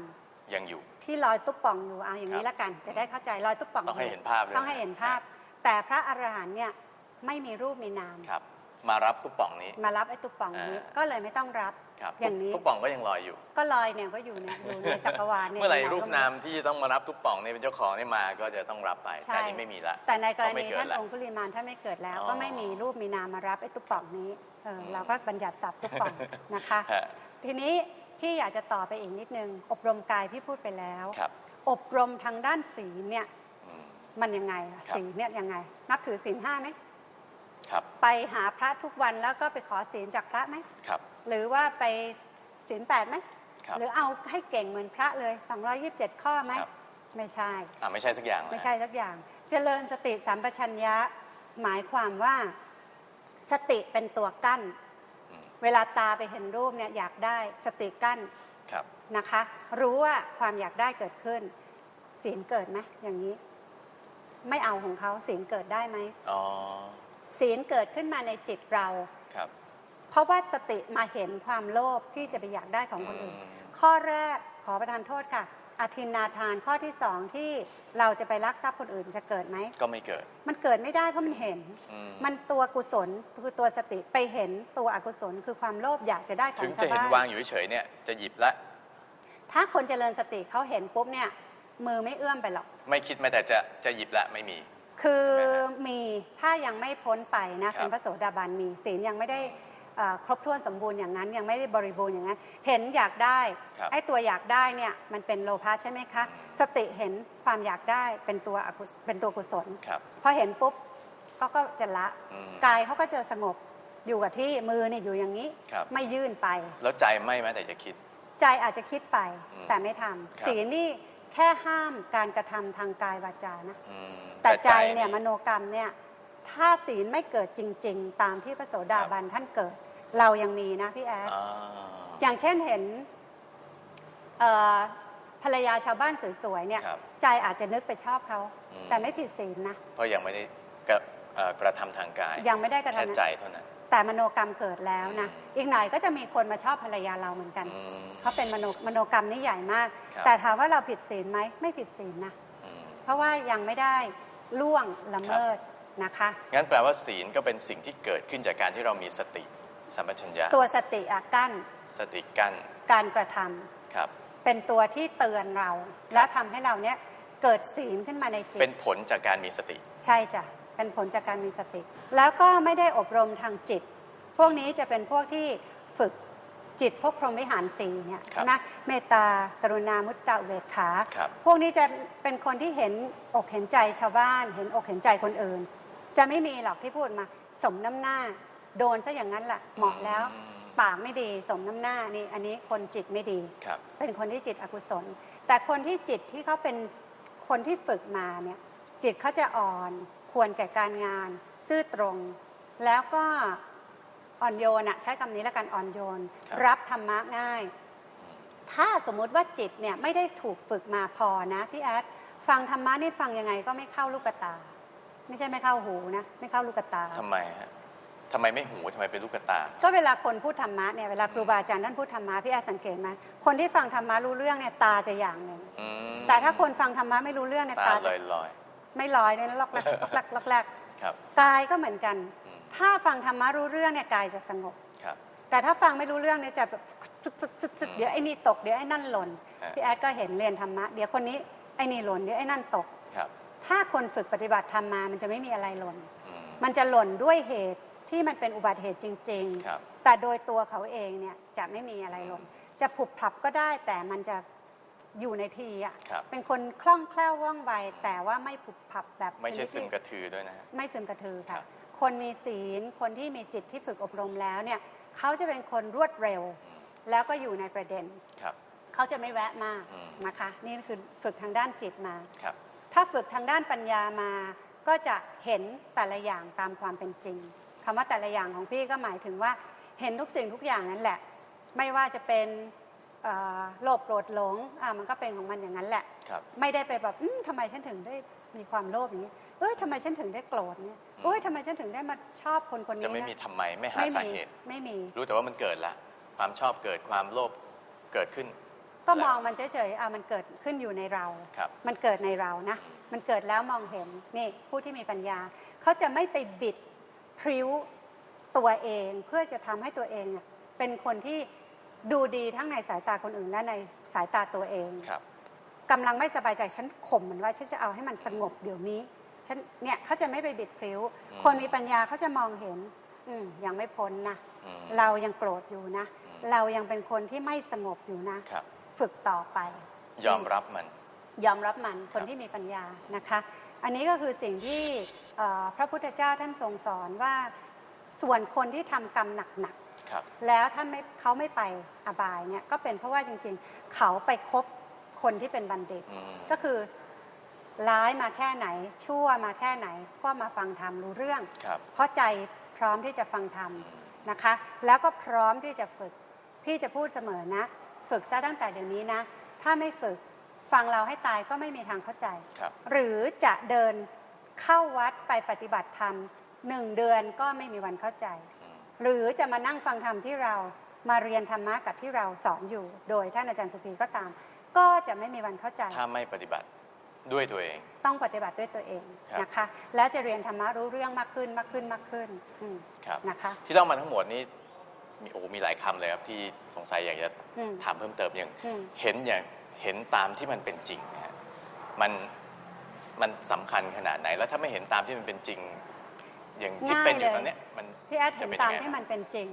Speaker 2: ยังอยู่
Speaker 3: ที่ลอยตุ๊บป่องอยู่เอาอย่างนี้
Speaker 2: ครับ
Speaker 3: ละกัน จะได้เข้าใจลอยตุ๊บป่อง
Speaker 2: ต้องให้
Speaker 3: ยู่
Speaker 2: เห็นภาพเลย
Speaker 3: ต้องให้เห็นภาพ แต่พระอรหันต์เนี่ยไม่มีรูปมีนาม
Speaker 2: ครับ มารับตุ๊กป่องนี้
Speaker 3: มารับไอ้ตุ๊บป่องนี้
Speaker 2: อ่า
Speaker 3: ก็เลยไม่ต้องรับ
Speaker 2: ครับ
Speaker 3: อย่างนี้
Speaker 2: ตุ๊กป่องก็ยังลอยอยู่
Speaker 3: ก็ลอยเนี่ยก็อยู่ในอยู่ในจักรวาลเนี่ย
Speaker 2: เมื่อไหร่
Speaker 3: นก็
Speaker 2: รูปนามที่จะต้องมารับตุ๊กป่องเนี่ยเป็นเจ้าของเนี่ยมาก็จะต้องรับไป
Speaker 3: ใช่
Speaker 2: แต่อันนี้ไม่มีละ
Speaker 3: แต่ในกร
Speaker 2: เพราะไม่
Speaker 3: ณี
Speaker 2: เกิด
Speaker 3: ท่าน
Speaker 2: ละ
Speaker 3: องคุลิมานท่านไม่เกิดแล้ว
Speaker 2: อ๋อ
Speaker 3: ก็ไม่มีรูปมีนามมารับไอ้ตุ๊บป่องนี้เออ
Speaker 2: อืม
Speaker 3: เราก็บัญญัติศัพท์ตุ๊บป่องนะคะ
Speaker 2: ฮะ
Speaker 3: ทีนี้พี่อยากจะต่อไปอีกนิดนึง อบรมกายพี่พูดไปแล้ว
Speaker 2: ครับ
Speaker 3: อบรมทางด้านศีลเนี่ย
Speaker 2: อืม
Speaker 3: มันยังไงอะ
Speaker 2: ครับ
Speaker 3: ศีลเนี่ยยังไง นับถือศีลห้าไหม
Speaker 2: ครับ
Speaker 3: ไปหาพระทุกวันแล้วก็ไปขอศีลจากพระไหม
Speaker 2: ครับ
Speaker 3: หรือว่าไปศีลแปดไหม
Speaker 2: ครับ
Speaker 3: หรือเอาให้เก่งเหมือนพระเลย 227 ข้อไหม
Speaker 2: ครับ
Speaker 3: ไม่ใช่
Speaker 2: อ่าไม่ใช่สักอย่างนะ
Speaker 3: ไม่ใช่สักอย่าง เจริญสติสัมปชัญญะ หมายความว่าสติเป็นตัวกั้น
Speaker 2: อืม
Speaker 3: เวลาตาไปเห็นรูปเนี่ยอยากได้สติกั้น
Speaker 2: ครับ
Speaker 3: นะคะ รู้ว่าความอยากได้เกิดขึ้น ศีลเกิดไหมอย่างนี้ ไม่เอาของเขาศีลเกิดได้ไหม
Speaker 2: อ๋อ
Speaker 3: ศีลเกิดขึ้นมาในจิตเรา
Speaker 2: ครับ
Speaker 3: เพราะว่าสติมาเห็นความโลภที่จะไปอยากได้ของคนอื่น
Speaker 2: ม
Speaker 3: ข้อแรกขอประทานโทษค่ะอธินนาทานข้อที่สองที่เราจะไปลักทรัพย์คนอื่นจะเกิดไหม
Speaker 2: ก็ไม่เกิด
Speaker 3: มันเกิดไม่ได้เพราะมันเห็น
Speaker 2: อื
Speaker 3: มันตัวกุศลคือตัวสติไปเห็นตัวอกุศลคือความโลภอยากจะได้ขอ
Speaker 2: ถึ
Speaker 3: ง
Speaker 2: ง
Speaker 3: ชา
Speaker 2: จะ
Speaker 3: ว
Speaker 2: เห็น
Speaker 3: บ้าน
Speaker 2: วางอยู่เฉยๆเนี่ยจะหยิบละ
Speaker 3: ถ้าคนเจริญสติเขาเห็นปุ๊บเนี่ยมือไม่เอื้อมไปหรอก
Speaker 2: ไม่คิดแม้แต่จะจะหยิบละไม่มี
Speaker 3: คือมีถ้ายังไม่พ้นไปนะครับเป็นพระโสดาบันมีศีลยังไม่ได้เอ่อครบถ้วนสมบูรณ์อย่างนั้น ยังไม่ได้บริบูรณ์อย่างนั้น เห็นอยากได้
Speaker 2: ครับ
Speaker 3: ไอ้ตัวอยากได้เนี่ยมันเป็นโลภะใช่ไหมคะ
Speaker 2: อืม
Speaker 3: สติเห็นความอยากได้เป็นตัวอกุศเป็นตัวกุศล
Speaker 2: ครับ
Speaker 3: พอเห็นปุ๊บก็ก็จะละ
Speaker 2: อืม
Speaker 3: กายเขาก็จะสงบอยู่กับที่มือเนี่ยอยู่อย่างนี้
Speaker 2: ครับ
Speaker 3: ไม่ยื่นไป
Speaker 2: แล้วใจไม่แม้แต่จะคิด
Speaker 3: ใจอาจจะคิดไป
Speaker 2: อืม
Speaker 3: แต่ไม่ทำ
Speaker 2: ครับ
Speaker 3: ศีลนี่ แค่ห้ามการกระทำทางกายวาจานะ
Speaker 2: อืม
Speaker 3: แต่ใจเนี่ยมโนกรรมเนี่ยถ้าศีลไม่เกิดจริง ๆ ตามที่พระโสดาบันท่านเกิด เรายังมีนะพี่แอด
Speaker 2: อ่า
Speaker 3: อย่างเช่นเห็นเอ่อภรรยาชาวบ้านสวยๆเนี่ย
Speaker 2: ครับ
Speaker 3: ใจอาจจะนึกไปชอบเขา
Speaker 2: อืม
Speaker 3: แต่ไม่ผิดศีลนะ
Speaker 2: เพราะยังไม่ได้กระเอ่อกระทำทางกาย
Speaker 3: ยังไม่ได้กระ
Speaker 2: แค่
Speaker 3: ทำนะ
Speaker 2: ใจเท่านั้น
Speaker 3: แต่มโนกรรมเกิดแล้วนะ
Speaker 2: อืม
Speaker 3: อีกหน่อยก็จะมีคนมาชอบภรรยาเราเหมือนกัน
Speaker 2: อืม
Speaker 3: เพราะเป็นมโนมโนกรรมนี่ใหญ่มาก
Speaker 2: ครับ
Speaker 3: แต่ถามว่าเราผิดศีลไหมไม่ผิดศีลนะ
Speaker 2: อืม
Speaker 3: เพราะว่ายังไม่ได้ล่วงละเมิดนะคะ
Speaker 2: งั้นแปลว่าศีลก็เป็นสิ่งที่เกิดขึ้นจากการที่เรามีสติสัมปชัญญะ
Speaker 3: ตัวสติอะกั้น
Speaker 2: สติกั้น
Speaker 3: การกระทำ
Speaker 2: ครับ
Speaker 3: เป็นตัวที่เตือนเรา และทำให้เราเนี่ยเกิดศีลขึ้นมาในจิต
Speaker 2: เป็นผลจากการมีสติ
Speaker 3: ใช่จ้ะ เป็นผลจากการมีสติ แล้วก็ไม่ได้อบรมทางจิต พวกนี้จะเป็นพวกที่ฝึกจิตพวกพรหมวิหารสีเนี่ย
Speaker 2: ครับ
Speaker 3: นะเมตตากรุณามุตตะเวกขา
Speaker 2: ครับ
Speaker 3: พวกนี้จะเป็นคนที่เห็นอกเห็นใจชาวบ้าน เห็นอกเห็นใจคนอื่น จะไม่มีหรอกที่พูดมา สมน้ำหน้า โดนซะอย่างนั้นแหละเหมาะแล้ว
Speaker 2: อืม
Speaker 3: ปากไม่ดีสมน้ำหน้านี่อันนี้คนจิตไม่ดี
Speaker 2: ครับ
Speaker 3: เป็นคนที่จิตอกุศล แต่คนที่จิตที่เขาเป็นคนที่ฝึกมาเนี่ยจิตเขาจะอ่อน ควรแก่การงาน ซื่อตรง แล้วก็อ่อนโยนอะใช้คำนี้แล้วกันอ่อนโยน
Speaker 2: ครับ
Speaker 3: รับธรรมะง่าย
Speaker 2: อืม
Speaker 3: ถ้าสมมุติว่าจิตเนี่ยไม่ได้ถูกฝึกมาพอนะพี่แอดฟังธรรมะนี่ฟังยังไงก็ไม่เข้าลูกตา ไม่ใช่ไม่เข้าหูนะ ไม่เข้าลูกตา
Speaker 2: ทำไมฮะทำไมไม่หูทำไมเป็นลูกตา
Speaker 3: ก็เวลาคนพูดธรรมะเนี่ยเวลาครูบาอาจารย์ท่านพูดธรรมะพี่แอดสังเกตไหมคนที่ฟังธรรมะรู้เรื่องเนี่ยตาจะอย่างหนึ่ง
Speaker 2: อืม
Speaker 3: แต่ถ้าคนฟังธรรมะไม่รู้เรื่องเนี่ย
Speaker 2: ตา
Speaker 3: ตา
Speaker 2: ล
Speaker 3: จะ
Speaker 2: อยลอย
Speaker 3: ไม่ลอยเลยนะล็อกแรกล็อกแรกล็อกแรก
Speaker 2: ๆครับ
Speaker 3: กายก็เหมือนกัน
Speaker 2: อืม
Speaker 3: ถ้าฟังธรรมะรู้เรื่องเนี่ยกายจะสงบ
Speaker 2: ครับ
Speaker 3: แต่ถ้าฟังไม่รู้เรื่องเนี่ยจะแบบซึกซึกซึกซึก
Speaker 2: อืม
Speaker 3: เดี๋ยวไอ้นี่ตกเดี๋ยวไอ้นั่นหล่น
Speaker 2: ฮะ
Speaker 3: พี่แอดก็เห็นเรียนธรรมะเดี๋ยวคนนี้ไอ้นี่หล่นเดี๋ยวไอ้นั่นตก
Speaker 2: ครับ
Speaker 3: ถ้าคนฝึกปฏิบัติธรรมมามันจะไม่มีอะไรหล่น
Speaker 2: อืม
Speaker 3: มันจะหล่นด้วยเหตุที่มันเป็นอุบัติเหตุจริง
Speaker 2: ครับ
Speaker 3: ๆ แต่โดยตัวเขาเองเนี่ยจะไม่มีอะไรหล่นจะผุบพลับก็ได้แต่มันจะ อยู่ในทีอะ
Speaker 2: ครับ
Speaker 3: เป็นคนคล่องแคล่วว่องไวแต่ว่าไม่ผุบพลับแบบ
Speaker 2: ไม่ใช่
Speaker 3: ชนิด
Speaker 2: ซึม
Speaker 3: ที่
Speaker 2: กระทือด้วยนะฮะ
Speaker 3: ไม่ซึมกระทือ
Speaker 2: ครั
Speaker 3: ค่ะ
Speaker 2: บ
Speaker 3: คนมีศีล คนที่มีจิตที่ฝึกอบรมแล้วเนี่ย เขาจะเป็นคนรวดเร็ว
Speaker 2: อืม
Speaker 3: แล้วก็อยู่ในประเด็น
Speaker 2: ครับ
Speaker 3: เขาจะไม่แวะมาก
Speaker 2: อืม
Speaker 3: นะคะ นี่คือฝึกทางด้านจิตมา
Speaker 2: ครับ
Speaker 3: ถ้าฝึกทางด้านปัญญามา ก็จะเห็นแต่ละอย่างตามความเป็นจริงคำว่าแต่ละอย่างของพี่ก็หมายถึงว่า เห็นทุกสิ่งทุกอย่างนั่นแหละ ไม่ว่าจะเป็นเอ่อโลภโกรธหลงอะมันก็เป็นของมันอย่างนั้นแหละ
Speaker 2: ครับ
Speaker 3: ไม่ได้ไปแบบอืมทำไมฉันถึงได้มีความโลภอย่างนี้เอ้ยทำไมฉันถึงได้โกรธเนี่ย
Speaker 2: อืม
Speaker 3: เอ้ยทำไมฉันถึงได้มาชอบคนคนนี้
Speaker 2: จะไม่มี
Speaker 3: น
Speaker 2: ทำไมไม่หา
Speaker 3: ไม่
Speaker 2: สา
Speaker 3: มี
Speaker 2: เหตุ
Speaker 3: ไม่มี
Speaker 2: รู้แต่ว่ามันเกิดละ ความชอบเกิดความโลภเกิดขึ้น
Speaker 3: ก็มองมันเฉยๆอะมันเกิดขึ้นอยู่ในเรา
Speaker 2: ครับ
Speaker 3: มันเกิดในเรานะ
Speaker 2: อืม
Speaker 3: มันเกิดแล้วมองเห็น นี่ผู้ที่มีปัญญา เขาจะไม่ไปบิดพริ้วตัวเอง เพื่อจะทำให้ตัวเองเนี่ยเป็นคนที่ ดูดีทั้งในสายตาคนอื่นและในสายตาตัวเอง
Speaker 2: ครับ
Speaker 3: กำลังไม่สบายใจฉันข่มมันไว้ฉันจะเอาให้มันสงบเดี๋ยวนี้ฉันเนี่ยเขาจะไม่ไปบิดพริ้ว
Speaker 2: อืม
Speaker 3: คนมีปัญญาเขาจะมองเห็น อืมยังไม่พ้นนะ
Speaker 2: อืม
Speaker 3: เรายังโกรธอยู่นะ
Speaker 2: อืม
Speaker 3: เรายังเป็นคนที่ไม่สงบอยู่นะ
Speaker 2: ครับ
Speaker 3: ฝึกต่อไป
Speaker 2: ยอมรับมัน
Speaker 3: ยอมรับมันคน
Speaker 2: ครับ
Speaker 3: ที่มีปัญญานะคะ อันนี้ก็คือสิ่งที่เอ่อพระพุทธเจ้าท่านทรงสอนว่าส่วนคนที่ทำกรรมหนัก
Speaker 2: ครับ
Speaker 3: ๆแล้วท่านไม่เขาไม่ไปอบายเนี่ยก็เป็นเพราะว่าจริงๆ เขาไปคบคนที่เป็นบัณฑิต
Speaker 2: อืม
Speaker 3: ก็คือร้ายมาแค่ไหน ชั่วมาแค่ไหนก็มาฟังธรรมรู้เรื่อง
Speaker 2: ครับ
Speaker 3: เพราะใจพร้อมที่จะฟังธรรม
Speaker 2: อืม
Speaker 3: นะคะ แล้วก็พร้อมที่จะฝึก พี่จะพูดเสมอนะ ฝึกซะตั้งแต่เดี๋ยวนี้นะ ถ้าไม่ฝึก ฟังเราให้ตายก็ไม่มีทางเข้าใจ
Speaker 2: ครับ
Speaker 3: หรือจะเดินเข้าวัดไปปฏิบัติธรรมหนึ่งเดือนก็ไม่มีวันเข้าใจ
Speaker 2: อืม
Speaker 3: หรือจะมานั่งฟังธรรมที่เรามาเรียนธรรมะกับที่เราสอนอยู่ โดยท่านอาจารย์สุภีก็ตาม ก็จะไม่มีวันเข้าใจ
Speaker 2: ถ้าไม่ปฏิบัติด้วยตัวเอง
Speaker 3: ต้องปฏิบัติด้วยตัวเอง
Speaker 2: ครับ
Speaker 3: นะคะ แล้วจะเรียนธรรมะรู้เรื่องมากขึ้นมากขึ้นมากขึ้นอืม
Speaker 2: ครับ
Speaker 3: นะคะ
Speaker 2: ที่เล่ามาทั้งหมดนี้มีโอ้มีหลายคำเลยครับที่สงสัยอยากจะ
Speaker 3: อืม
Speaker 2: ถามเพิ่มเติมอย่าง
Speaker 3: อืม
Speaker 2: เห็นอย่างเห็นตามที่มันเป็นจริงนะฮะมันมันสำคัญขนาดไหน แล้วถ้าไม่เห็นตามที่มันเป็นจริง อย่างที่
Speaker 3: ง่าย
Speaker 2: เป็นอยู่
Speaker 3: เลย
Speaker 2: ตอนเนี้ย มัน
Speaker 3: พี่แอดเห็น
Speaker 2: จะเป็น
Speaker 3: ตาม
Speaker 2: ยังไง
Speaker 3: ที่มันเป็นจริง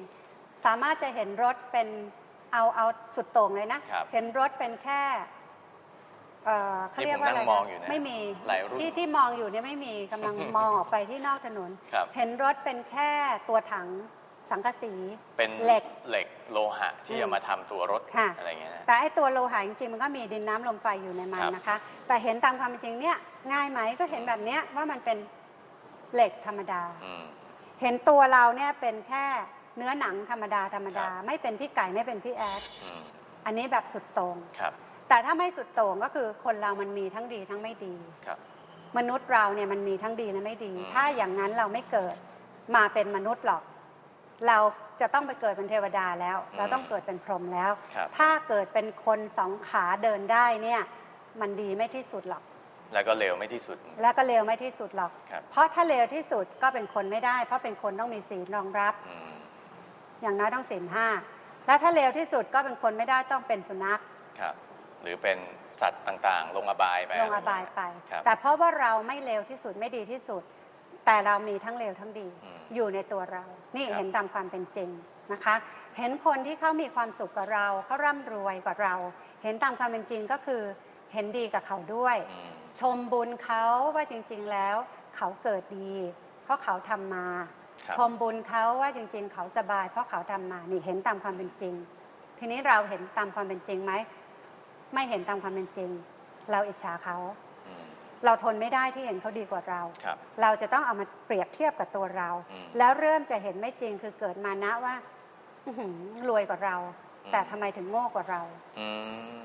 Speaker 3: สามารถจะเห็นรถเป็นเอาเอาสุดโต่งเลยนะ
Speaker 2: ครับ
Speaker 3: เห็นรถเป็นแค่เอ่อเขา
Speaker 2: นี่
Speaker 3: เรีย
Speaker 2: ผ
Speaker 3: ก
Speaker 2: ม
Speaker 3: ว่า
Speaker 2: นั่
Speaker 3: อะไร
Speaker 2: งมอง
Speaker 3: นะ
Speaker 2: อยู่นะ
Speaker 3: ไม่มี
Speaker 2: หลายรุ่น
Speaker 3: ที่ที่มองอยู่เนี่ยไม่มีกำลังมองออกไปที่นอกถนน
Speaker 2: ครับ
Speaker 3: เห็นรถเป็นแค่ตัวถังสังกะสี
Speaker 2: เป็น
Speaker 3: เหล็ก
Speaker 2: เหล็กโลหะที่
Speaker 3: อืม
Speaker 2: เอามาทำตัวรถ
Speaker 3: ค่ะ
Speaker 2: อะไรเงี้ยนะ
Speaker 3: แต่ไอ้ตัวโลหะจริงๆมันก็มีดินน้ำลมไฟอยู่ในมัน
Speaker 2: ครับ
Speaker 3: นะคะ แต่เห็นตามความเป็นจริงเนี่ยง่ายไหมก็เห็นแบบเนี้ยว่ามันเป็นเหล็กธรรมดา
Speaker 2: อืม
Speaker 3: เห็นตัวเราเนี่ยเป็นแค่เนื้อหนังธรรมดาธรรมดา
Speaker 2: ครับ
Speaker 3: ไม่เป็นพี่ไก่ไม่เป็นพี่แอด
Speaker 2: อืม
Speaker 3: อันนี้แบบสุดโต่ง
Speaker 2: ครับ
Speaker 3: แต่ถ้าไม่สุดโต่งก็คือคนเรามันมีทั้งดีทั้งไม่ดี
Speaker 2: ครับ
Speaker 3: มนุษย์เราเนี่ยมันมีทั้งดีและไม่ดี
Speaker 2: อืม
Speaker 3: ถ้าอย่างนั้นเราไม่เกิดมาเป็นมนุษย์หรอก เราจะต้องไปเกิดเป็นเทวดาแล้ว เราต้องเกิดเป็นพรหมแล้ว
Speaker 2: ครับ
Speaker 3: ถ้าเกิดเป็นคนสองขาเดินได้เนี่ย มันดีไม่ที่สุดหรอก
Speaker 2: แล้วก็เร็วไม่ที่สุด
Speaker 3: แล้วก็เลวไม่ที่สุดหรอก
Speaker 2: ครับ
Speaker 3: เพราะถ้าเลวที่สุดก็เป็นคนไม่ได้ เพราะเป็นคนต้องมีศีลรองรับ
Speaker 2: อืม
Speaker 3: อย่างน้อยต้องศีลห้าแล้วถ้าเลวที่สุดก็เป็นคนไม่ได้ต้องเป็นสุนัข
Speaker 2: ครับ หรือเป็นสัตว์ต่างๆ ลงอบายไป
Speaker 3: ลงอบายไป
Speaker 2: ครับ
Speaker 3: แต่เพราะว่าเราไม่เลวที่สุดไม่ดีที่สุด แต่เรามีทั้งเลวทั้งดี
Speaker 2: อืม
Speaker 3: อยู่ในตัวเรา นี่
Speaker 2: ครับ
Speaker 3: เห็นตามความเป็นจริงนะคะ เห็นคนที่เขามีความสุขกับเราเขาร่ำรวยกว่าเรา เห็นตามความเป็นจริงก็คือ เห็นดีกับเขาด้วย
Speaker 2: อืม
Speaker 3: ชมบุญเขาว่าจริง ๆแล้วเขาเกิดดี เพราะเขาทำมา
Speaker 2: ครับ
Speaker 3: ชมบุญเขาว่าจริง ๆ เขาสบาย เพราะเขาทำมานี่เห็นตามความเป็นจริง ทีนี้เราเห็นตามความเป็นจริงไหมไม่เห็นตามความเป็นจริง เราอิจฉาเขา
Speaker 2: อืม
Speaker 3: เราทนไม่ได้ที่เห็นเขาดีกว่าเรา
Speaker 2: ครับ
Speaker 3: เราจะต้องเอามาเปรียบเทียบกับตัวเรา
Speaker 2: อืม
Speaker 3: แล้วเริ่มจะเห็นไม่จริงคือเกิดมานะว่า อื้อหือรวยกว่าเรา
Speaker 2: อืม
Speaker 3: แต่ทำไมถึงโง่กว่าเรา
Speaker 2: อื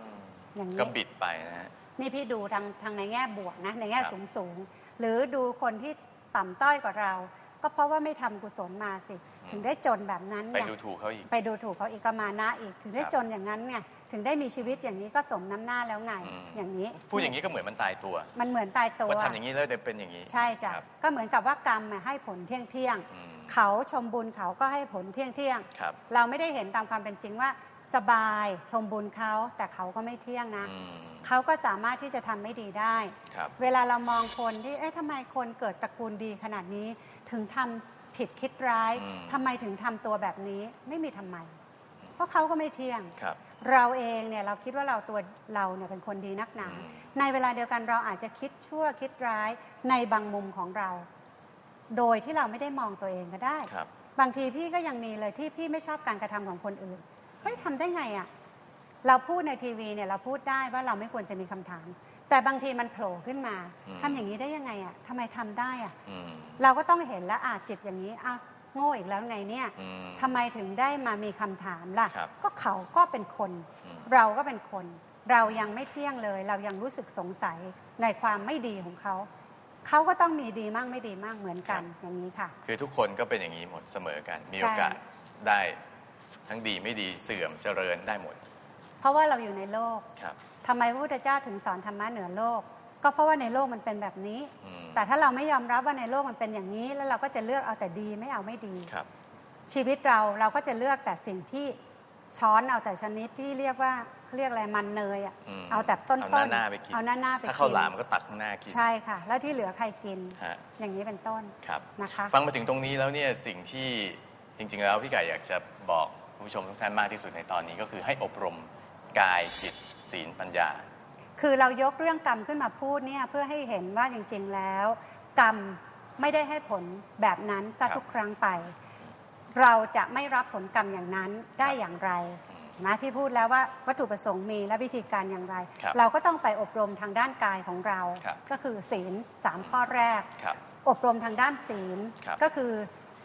Speaker 2: ม
Speaker 3: อย่างนี้
Speaker 2: ก็บิดไปนะฮะ
Speaker 3: นี่พี่ดูทางทางในแง่บวกนะ ในแง่
Speaker 2: ครับ
Speaker 3: สูงสูงๆหรือดูคนที่ต่ำต้อยกว่าเรา ก็เพราะว่าไม่ทำกุศลมาสิ ถึงได้จนแบบนั้น
Speaker 2: ไป
Speaker 3: ไง
Speaker 2: ดูถูกเขาอีก
Speaker 3: ไปดูถูกเขาอีกก็มานะอีก ถึงได้
Speaker 2: ครับ
Speaker 3: จนอย่างนั้นไงถึงได้มีชีวิตอย่างนี้ก็สมน้ำหน้าแล้วไง
Speaker 2: อืม
Speaker 3: อย่างนี้
Speaker 2: พูดอย่างนี้ก็เหมือนมันตายตัว
Speaker 3: มันเหมือนตายตัว
Speaker 2: ว่าทำอย่างนี้แล้วเดี๋ยวเป็นอย่างนี้
Speaker 3: ใช่จ้ะ
Speaker 2: ครับ
Speaker 3: ก็เหมือนกับว่ากรรมอะให้ผลเที่ยงเที่ยงๆ
Speaker 2: อืม
Speaker 3: เขาชมบุญเขาก็ให้ผลเที่ยงเที่ยง
Speaker 2: ครับ
Speaker 3: ๆเราไม่ได้เห็นตามความเป็นจริงว่าสบายชมบุญเขาแต่เขาก็ไม่เที่ยงนะ
Speaker 2: อืม
Speaker 3: เขาก็สามารถที่จะทำไม่ดีได้
Speaker 2: ครับ
Speaker 3: เวลาเรามองคนที่เอ๊ะทำไมคนเกิดตระกูลดีขนาดนี้ ถึงทำผิดคิดร้าย
Speaker 2: อืม
Speaker 3: ทำไมถึงทำตัวแบบนี้ไม่มีทำไม เพราะเขาก็ไม่เที่ยง
Speaker 2: ครับ
Speaker 3: เราเองเนี่ยเราคิดว่าเราตัวเราเนี่ยเป็นคนดีนักหนา
Speaker 2: อืม
Speaker 3: ในเวลาเดียวกันเราอาจจะคิดชั่วคิดร้ายในบางมุมของเรา โดยที่เราไม่ได้มองตัวเองก็ได้
Speaker 2: ครับ
Speaker 3: บางทีพี่ก็ยังมีเลยที่พี่ไม่ชอบการกระทำของคนอื่น เฮ้ยทำได้ไงอะ่ะเราพูดในทีวีเนี่ยเราพูดได้ว่าเราไม่ควรจะมีคำถาม แต่บางทีมันโผล่ขึ้นมา
Speaker 2: อืม
Speaker 3: ทำอย่างนี้ได้ยังไงอะ่ะทำไมทำได้อะ่ะ
Speaker 2: อืม
Speaker 3: เราก็ต้องเห็นแล้วอาจิตอย่างนี้อะโง่อีกแล้วไงเนี่ย
Speaker 2: อืม
Speaker 3: ทำไมถึงได้มามีคำถามล่ะ
Speaker 2: ครับ
Speaker 3: ก็เขาก็เป็นคน
Speaker 2: อืม
Speaker 3: เราก็เป็นคน เรายังไม่เที่ยงเลย เรายังรู้สึกสงสัยในความไม่ดีของเขาเขาก็ต้องมีดีมั่งไม่ดีมั่งเหมือนกันอย่างนี้ค่ะ
Speaker 2: คือทุกคนก็เป็นอย่างนี้หมดเสมอกันมี
Speaker 3: ใช่
Speaker 2: โอกาสได้ ทั้งดีไม่ดีเสื่อมเจริญได้หมด
Speaker 3: เพราะว่าเราอยู่ในโลก
Speaker 2: ครับ
Speaker 3: ทำไมพระพุทธเจ้าถึงสอนธรรมะเหนือโลก ก็เพราะว่าในโลกมันเป็นแบบนี้
Speaker 2: อืม
Speaker 3: แต่ถ้าเราไม่ยอมรับว่าในโลกมันเป็นอย่างนี้ แล้วเราก็จะเลือกเอาแต่ดีไม่เอาไม่ดี
Speaker 2: ครับ
Speaker 3: ชีวิตเราเราก็จะเลือกแต่สิ่งที่ช้อนเอาแต่ชนิดที่เรียกว่าเขาเรียกอะไรมันเนยอะ
Speaker 2: ม
Speaker 3: เอาแต่ต้น
Speaker 2: เอา
Speaker 3: ๆ
Speaker 2: หน้าๆไปกิน
Speaker 3: เอาหน้าหน้าๆไป
Speaker 2: ถ้า
Speaker 3: กิ
Speaker 2: ข้าวหลามก็ตัดข้างหน้ากิน
Speaker 3: ใช่ค่ะ แล้วที่เหลือใครกิน
Speaker 2: ฮะ
Speaker 3: อย่างนี้เป็นต้น
Speaker 2: ครับ
Speaker 3: นะคะ
Speaker 2: ฟังมาถึงตรงนี้แล้วเนี่ยสิ่งที่จริง ๆ แล้วพี่ไก่อยากจะบอก คุณผู้ชมทุกท่านมากที่สุดในตอนนี้ก็คือให้อบรมกายจิตศีลปัญญา
Speaker 3: คือเรายกเรื่องกรรมขึ้นมาพูดเนี่ยเพื่อให้เห็นว่าจริงๆแล้ว กรรมไม่ได้ให้ผลแบบนั้นซะ
Speaker 2: ครับ
Speaker 3: ทุกครั้งไป เราจะไม่รับผลกรรมอย่างนั้นได้อย่างไร
Speaker 2: อืม
Speaker 3: นะพี่พูดแล้วว่าวัตถุประสงค์มีและวิธีการอย่างไร
Speaker 2: ครับ
Speaker 3: เราก็ต้องไปอบรมทางด้านกายของเรา
Speaker 2: ครับ
Speaker 3: ก็คือศีลสามข้อแรก
Speaker 2: ครับ
Speaker 3: อบรมทางด้านศีล
Speaker 2: ครับ
Speaker 3: ก็คือ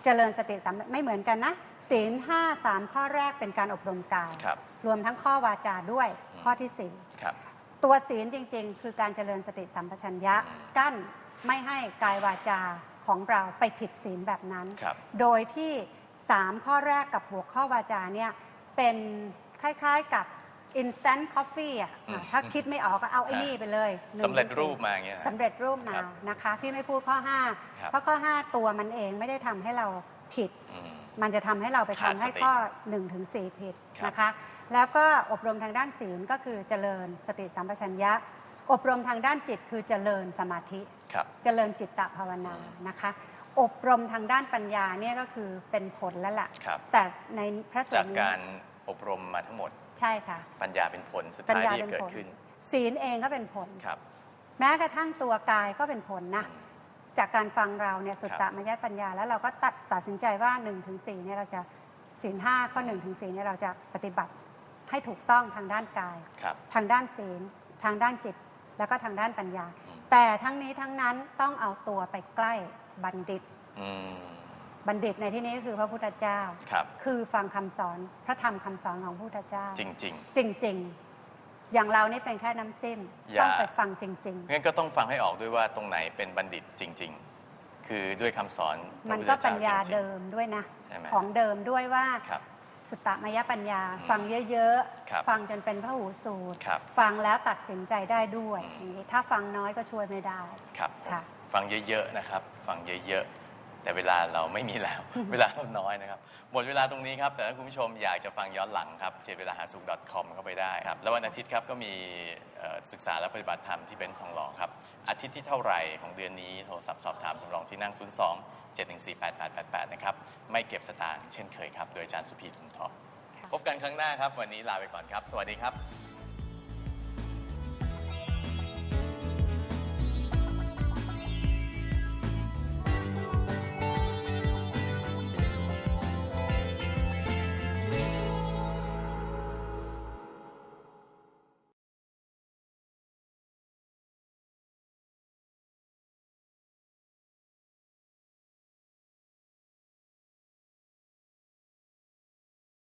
Speaker 3: เจริญสติสัมไม่เหมือนกันนะศีลห้าสามข้อแรกเป็นการอบรมกาย
Speaker 2: ครับ
Speaker 3: รวมทั้งข้อวาจาด้วย
Speaker 2: อืม
Speaker 3: ข้อที่สี่
Speaker 2: ครับ
Speaker 3: ตัวศีลจริง ๆ คือการเจริญสติสัมปชัญญะ
Speaker 2: อืม
Speaker 3: กั้นไม่ให้กายวาจาของเราไปผิดศีลแบบนั้น
Speaker 2: ครับ
Speaker 3: โดยที่3ข้อแรกกับบวกข้อวาจาเนี่ยเป็นคล้ายๆกับ instant coffee อะ
Speaker 2: อืม
Speaker 3: ถ้าคิดไม่ออกก็เอาไอ้
Speaker 2: ฮะ
Speaker 3: นี่ไปเลยหนึ่ง
Speaker 2: สำเร็จ
Speaker 3: ถึง
Speaker 2: รูปมาอย่างเงี้ยนะ
Speaker 3: สำเร็จรูปมา
Speaker 2: ครับ
Speaker 3: นะคะ พี่ไม่พูดข้อ
Speaker 2: ครับ
Speaker 3: 5 เพราะข้อ 5 ตัวมันเองไม่ได้ทำให้เราผิด
Speaker 2: อืม
Speaker 3: มันจะทำให้เราไป
Speaker 2: ขาด
Speaker 3: ทำให้
Speaker 2: สติ
Speaker 3: ข้อ1ถึง4ผิด
Speaker 2: ครับ
Speaker 3: นะคะ แล้วก็อบรมทางด้านศีลก็คือเจริญสติสัมปชัญญะ อบรมทางด้านจิตคือเจริญสมาธิ
Speaker 2: ครับ
Speaker 3: เจริญจิตตภาวนา
Speaker 2: อืม
Speaker 3: นะคะ อบรมทางด้านปัญญาเนี่ยก็คือเป็นผลแล้วล่ะ
Speaker 2: ครับ
Speaker 3: แต่ในพระสู
Speaker 2: จา
Speaker 3: ต
Speaker 2: ก
Speaker 3: รนี้
Speaker 2: การ อบรมมาทั้งหมด
Speaker 3: ใช่ค่ะ
Speaker 2: ปัญญาเป็นผลสุด
Speaker 3: ปัญ
Speaker 2: ท้าย
Speaker 3: ญา
Speaker 2: ที่
Speaker 3: เป็น
Speaker 2: เกิด
Speaker 3: ผล
Speaker 2: ขึ้น
Speaker 3: ศีลเองก็เป็นผล
Speaker 2: ครับ
Speaker 3: แม้กระทั่งตัวกายก็เป็นผลนะ
Speaker 2: อืม
Speaker 3: จากการฟังเราเนี่ยสุต
Speaker 2: ครั
Speaker 3: ตะ
Speaker 2: บ
Speaker 3: มยัตปัญญา แล้วเราก็ตัดตัดสินใจว่า1นถึงสเนี่ยเราจะศีลห้าข้อ1นถึงสเนี่ยเราจะปฏิบัติให้ถูกต้องทางด้านกาย
Speaker 2: ครับ
Speaker 3: ทางด้านศีล ทางด้านจิต แล้วก็ทางด้านปัญญา
Speaker 2: อืม
Speaker 3: แต่ทั้งนี้ทั้งนั้นต้องเอาตัวไปใกล้บัณฑิต
Speaker 2: อืม
Speaker 3: บัณฑิตในที่นี้ก็คือพระพุทธเจ้า
Speaker 2: ครับ
Speaker 3: คือฟังคำสอนพระธรรมคำสอนของพระพุทธเจ้า
Speaker 2: จริง
Speaker 3: จริง ๆ อย่างเรานี่เป็นแค่น้ำจิ้ม
Speaker 2: อย่า
Speaker 3: ต้องไปฟังจริง
Speaker 2: ๆ งั้นก็ต้องฟังให้ออกด้วยว่าตรงไหนเป็นบัณฑิตจริง ๆ คือด้วยคำสอนพ
Speaker 3: ๆ
Speaker 2: ระ
Speaker 3: มัน
Speaker 2: พุทธ
Speaker 3: ก็
Speaker 2: เจ้
Speaker 3: ปัญญา
Speaker 2: จริงๆ
Speaker 3: เดิมด้วยนะ
Speaker 2: ใช่ไหม
Speaker 3: ของเดิมด้วยว่า
Speaker 2: ครับ
Speaker 3: สุตตมยปัญญา
Speaker 2: อืม
Speaker 3: ฟังเยอะ
Speaker 2: ครับ
Speaker 3: ๆ ฟังจนเป็นพระหูสูตร
Speaker 2: ครับ
Speaker 3: ฟังแล้วตัดสินใจได้ด้วย
Speaker 2: อืม
Speaker 3: อย่างนี้ถ้าฟังน้อยก็ช่วยไม่ได้
Speaker 2: ครับ
Speaker 3: ค่ะ
Speaker 2: ฟังเยอะ ๆ นะครับ ฟังเยอะๆ แต่เวลาเราไม่มีแล้ว เวลาเราน้อยนะครับ หมดเวลาตรงนี้ครับ แต่ถ้าคุณผู้ชมอยากจะฟังย้อนหลังครับเจเวลาหาสุข .com เข้าไปได้ครับ แล้ววันอาทิตย์ครับก็มีเอ่อศึกษาและปฏิบัติธรรมที่เบนซ์ทองหล่อครับ อาทิตย์ที่เท่าไหร่ของเดือนนี้ โทรศัพท์สอบถามสำรองที่นั่ง 02 714 8888 นะครับ ไม่เก็บสตางค์เช่นเคยครับ โดยอาจารย์สุพีทุมทองพบกันครั้งหน้าครับ วันนี้ลาไปก่อนครับ สวัสดีครับ